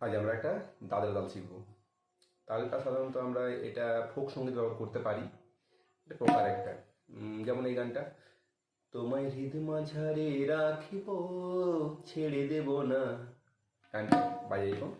আজ আমরা একটা দাদরা তাল শিখব। তালটা সাধারণত আমরা এটা ফোক সংগীত ব্যবহার করতে পারি। এটা প্রকার একটা। যেমন এই গানটা, তোমায় হৃদ মাঝারে রাখিব, ছেড়ে দেব না। গানটা বাজাইব